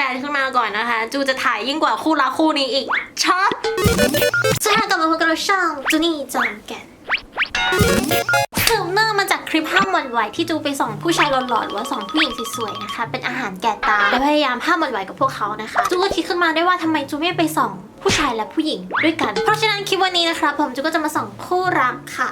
แฟนขึ้นมาก่อนนะคะ จูจะถ่ายยิ่งกว่าคู่รักคู่นี้อีกช็อตสวัสดีค่ะกลับมาพบกับเราช่องจูนี่จอมแก่นสืบเนื่องมาจากคลิปห้ามหวั่นไหวที่จูไปส่องผู้ชายหล่อๆหรือว่าส่องผู้หญิงสวยๆนะคะ เป็นอาหารแก่ตาและพยายามห้ามหวั่นไหวกับพวกเขานะคะ จูก็คิดขึ้นมาได้ว่าทำไมจูไม่ไปส่องผู้ชายและผู้หญิงด้วยกัน เพราะฉะนั้นคลิปวันนี้นะครับผมจูก็จะมาส่องคู่รักค่ะ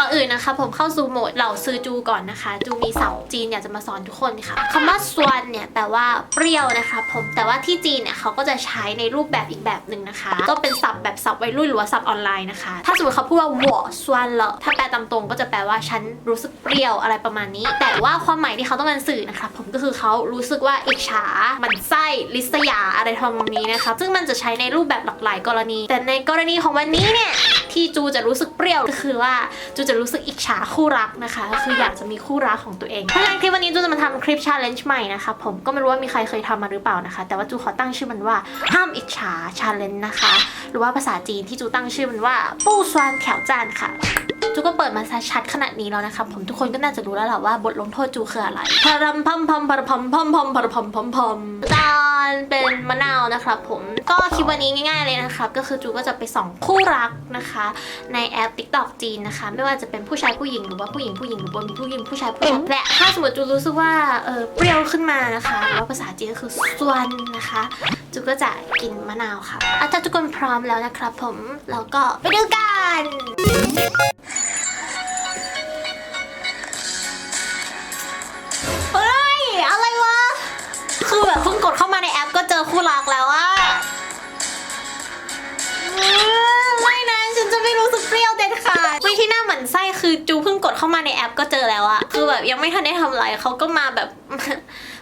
ก่อนอื่นนะคะผมเข้าสู่โหมดเหล่าซื้อจูก่อนนะคะ จูมีศัพท์จีนอยากจะมาสอนทุกคนค่ะคำว่าสวนเนี่ยแปลว่าเปรี้ยวนะคะผมแต่ว่าที่จีนเนี่ยเขาก็จะใช้ในรูปแบบอีกแบบหนึ่งนะคะ ก็เป็นศัพท์แบบศัพท์วัยรุ่นหรือว่าศัพท์ออนไลน์นะคะ ถ้าสมมติเขาพูดว่าหวอสวนเหรอถ้าแปลตามตรงก็จะแปลว่าฉันรู้สึกเปรี้ยวอะไรประมาณนี้ แต่ว่าความหมายที่เขาต้องการสื่อนะคะ ผมก็คือเขารู้สึกว่าอิจฉาหมันไส้ลิษยาอะไรทำนองนี้นะคะ ซึ่งมันจะใช้ในรูปแบบหลากหลายกรณี แต่ในกรณีของวันนี้เนี่ย ที่จูจะรู้สึกเปรี้ยวก็คือว่าจูจะรู้สึกอิจฉาคู่รักนะคะก็คืออยากจะมีคู่รักของตัวเองเพราะฉะนั้นคลิปวันนี้จูจะมาทำคลิปชาเลนจ์ใหม่นะคะผมก็ไม่รู้ว่ามีใครเคยทำมาหรือเปล่านะคะ แต่ว่าจูขอตั้งชื่อมันว่าห้ามอิจฉาชาเลนจ์นะคะ หรือว่าภาษาจีนที่จูตั้งชื่อมันว่าปู้ซวนแถวจานค่ะ จูก็เปิดมาชัดขนาดนี้แล้วนะคะผมทุกคนก็น่าจะรู้แล้วแหละว่าบทลงโทษจูคืออะไรพารัมพัมพัมพารัมพัมพัมพัมพารัมพัมพัมพัมจานเป็นมะนาวนะครับผมก็คลิปวันนี้ง่ายๆเลยนะครับก็คือจูก็จะไปส่องคู่รักนะคะ ในแอป TikTok จีนนะคะ ไม่ว่าจะเป็นผู้ชายผู้หญิงหรือว่าผู้หญิงผู้หญิงหรือว่าผู้หญิงผู้ชายผู้ชายและถ้าสมมติจูรู้สึกว่าเออเปรี้ยวขึ้นมานะคะหรือว่าภาษาจีนก็คือส่วนนะคะจูก็จะกินมะนาวค่ะอะถ้าทุกคนพร้อมแล้วนะครับผมเราก็ไปดูกัน กดเข้ามาในแอปก็เจอคู่รักแล้วอะไม่นะฉันจะไม่รู้สึกเปรี้ยวเด็ดขาดวิที่หน้าเหมือนไส้คือจูเพิ่งกดเข้ามาในแอปก็เจอแล้วอะคือแบบยังไม่ทันได้ทำอะไรเขาก็มาแบบ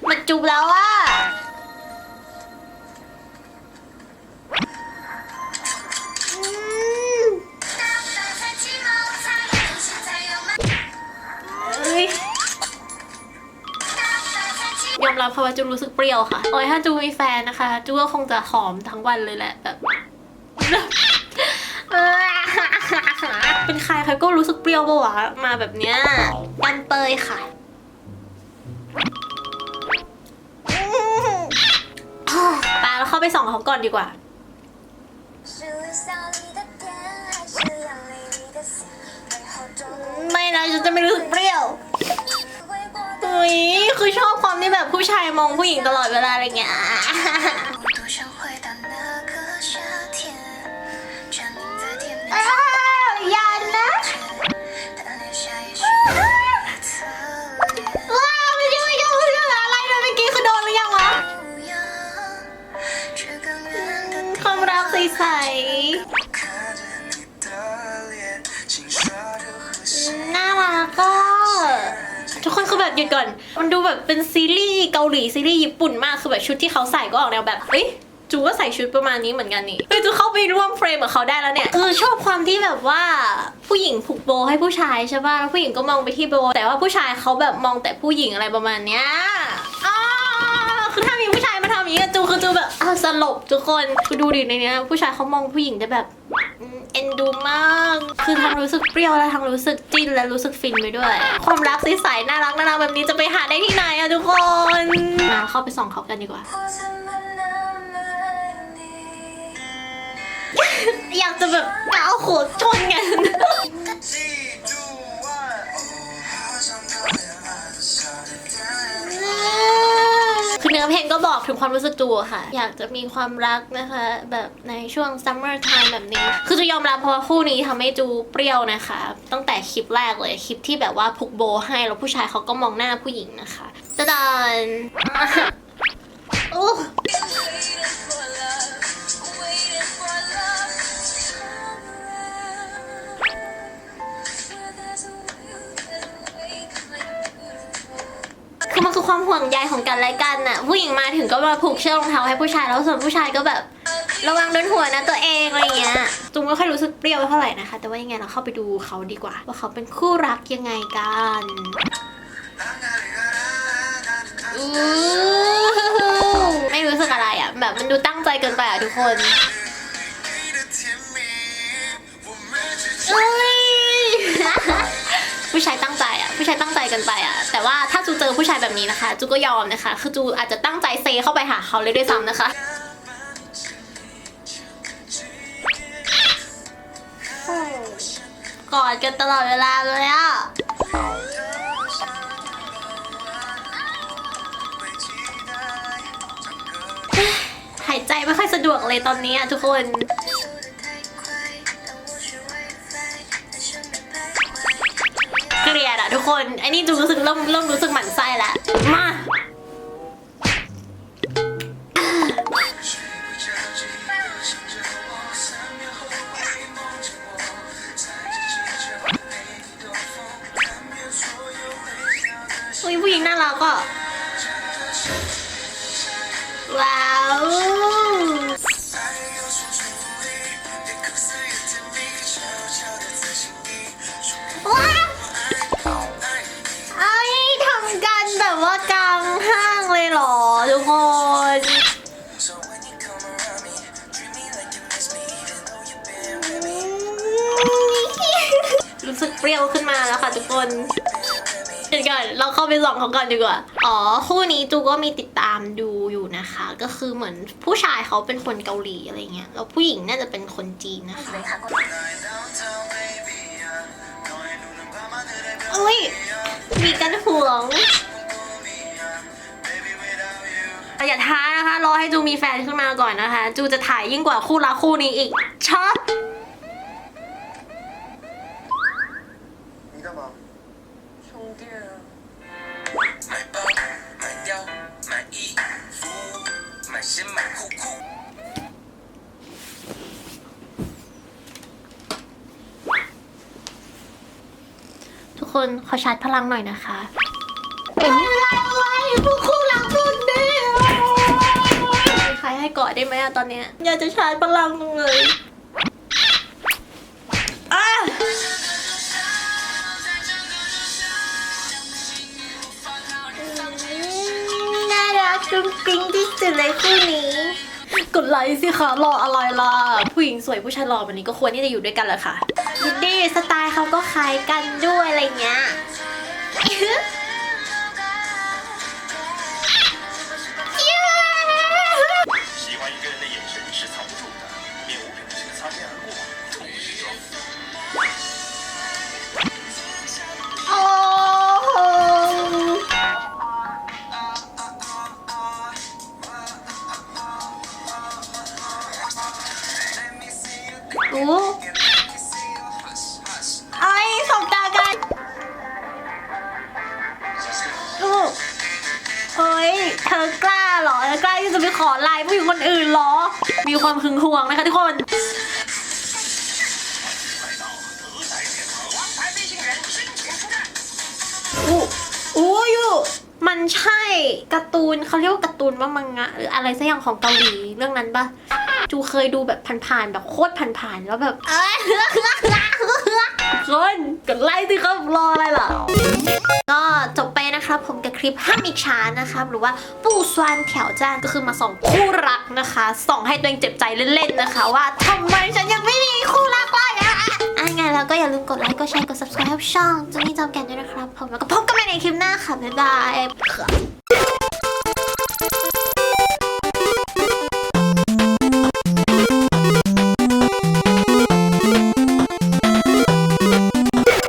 มาจูบแล้วอะ ราะว่าจูรู้สึกเปรี้ยวค่ะโอ้ยถ้าจูมีแฟนนะคะ จูก็คงจะหอมทั้งวันเลยแหละแบบเป็นใครใครก็รู้สึกเปรี้ยวปะวะมาแบบเนี้ยกันเปยค่ะไปแล้วเข้าไปส่องเขาก่อนดีกว่าไม่นะฉันจะไม่รู้สึกเปรี้ยว ยคือชอบความที่แบบผู้ชายมองผู้หญิงตลอดเวลาอะไรเงี้ยอย่านะว้าวไม่ใช่ไม่ใช่ไม่ใช่อะไรนะเมื่อกี้คือโดนหรือยังวะความรักใสๆ หยุดก่อน มันดูแบบเป็นซีรีส์เกาหลีซีรีส์ญี่ปุ่นมาก คือแบบชุดที่เขาใส่ก็ออกแนวแบบเฮ้ยจูก็ใส่ชุดประมาณนี้เหมือนกันนี่เฮ้ยจูเข้าไปร่วมเฟรมกับเขาได้แล้วเนี่ย คือชอบความที่แบบว่าผู้หญิงผูกโบให้ผู้ชายใช่ป่ะ แล้วผู้หญิงก็มองไปที่โบ แต่ว่าผู้ชายเขาแบบมองแต่ผู้หญิงอะไรประมาณเนี้ยอ้าวคือถ้ามีผู้ชายมาทำอย่างนี้กับจูคือจูแบบอ้าวสลบทุกคนคือดูดิในเนี้ยผู้ชายเขามองผู้หญิงได้แบบ อ็นดูมาก คือทั้งรู้สึกเปรี้ยวและทั้งรู้สึกจิ้นและรู้สึกฟินไปด้วย ความรักใสๆน่ารักน่ารักแบบนี้จะไปหาได้ที่ไหนอะทุกคนมาเข้าไปส่องเขากันดีกว่า อยากจะแบบเอาโขดชนกัน เพลงก็บอกถึงความรู้สึกจูค่ะ อยากจะมีความรักนะคะ แบบในช่วงซัมเมอร์ไทม์แบบนี้ คือจะยอมรับเพราะว่าคู่นี้ทำให้จูเปรี้ยวนะคะ ตั้งแต่คลิปแรกเลยคลิปที่แบบว่าผูกโบให้แล้วผู้ชายเขาก็มองหน้าผู้หญิงนะคะจะดานโอ้ันคือความห่วงใยของกันและกันน่ะ ผู้หญิงมาถึงก็มาผูกเชือกรองเท้าให้ผู้ชายแล้วส่วนผู้ชายก็แบบ ระวังโดนหัวนะตัวเองอะไรเงี้ยจุงก็ค่อยรู้สึกเปรี้ยวเท่าไหร่นะคะ แต่ว่ายังไงเราเข้าไปดูเขาดีกว่า ว่าเขาเป็นคู่รักยังไงกันอไม่รู้สึกอะไรอะ แบบมันดูตั้งใจเกินไปอะทุกคนเอ้ผู้ชายตั้งใจ ผู้ชายตั้งใจกันไปอะแต่ว่าถ้าจูเจอผู้ชายแบบนี้นะคะ จูก็ยอมนะคะ คือจูอาจจะตั้งใจเซเข้าไปหาเขาเลยด้วยซ้ำนะคะกอดกันตลอดเวลาเลยอะหายใจไม่ค่อยสะดวกเลยตอนนี้อะทุกคน คนไอ้นี่จูรู้สึกเริ่มเริ่มรู้สึกหมั่นไส้แล้วมา สึกเปรี้ยวขึ้นมาแล้วค่ะทุกคนเดี๋ยวก่อนเราเข้าไปส่องเขาก่อนดีกว่า อ๋อ คู่นี้จูก็มีติดตามดูอยู่นะคะ ก็คือเหมือนผู้ชายเขาเป็นคนเกาหลีอะไรเงี้ย แล้วผู้หญิงน่าจะเป็นคนจีนนะคะเอ้ย มีกันห่วงอย่าท้านะคะ รอให้จูมีแฟนขึ้นมาก่อนนะคะ จูจะถ่ายยิ่งกว่าคู่ละคู่นี้อีกช็อต คนขอชาร์จพลังหน่อยนะคะเป็นอะไวะพวกคู่รักพวกนี้มีใครให้กาะได้ไหมอะตอนเนี้ยอยากจะชาร์จพลังเลยอะน่ารักจุ้งกิ้งที่สุดเลยคู่นี้ กดไลค์สิคะรออะไรล่ะ ผู้หญิงสวยผู้ชายหล่อแบบนี้ก็ควรที่จะอยู่ด้วยกันแหละค่ะ ยินดีสไตล์เขาก็คล้ายกันด้วยอะไรเงี้ย喜 ผู้หญิงคนอื่นเหรอ มีความหึงหวงนะคะทุกคน อู้อู้อยู่มันใช่การ์ตูนเขาเรียกว่าการ์ตูนว่ามังงะหรืออะไรสักอย่างของเกาหลีเรื่องนั้นปะจูเคยดูแบบผ่านๆแบบโคตรผ่านๆแล้วแบบเอ้ยคนกดไลค์สิครับรออะไรล่ะก็จบไป นะครับผมกับคลิปห้ามอิจฉานะครับหรือว่าปู้ซวนแถวจ้านก็คือมาส่องคู่รักนะคะ ส่องให้ตัวเองเจ็บใจเล่นๆนะคะ ว่าทำไมฉันยังไม่มีคู่รักเลยอะอะงั้นแล้วก็อย่าลืมกดไลค์กดแชร์กด subscribe ช่องจูนี่จอมแกนด้วยนะครับผมแล้วก็พบกันใหม่ในคลิปหน้าค่ะบ๊ายบาย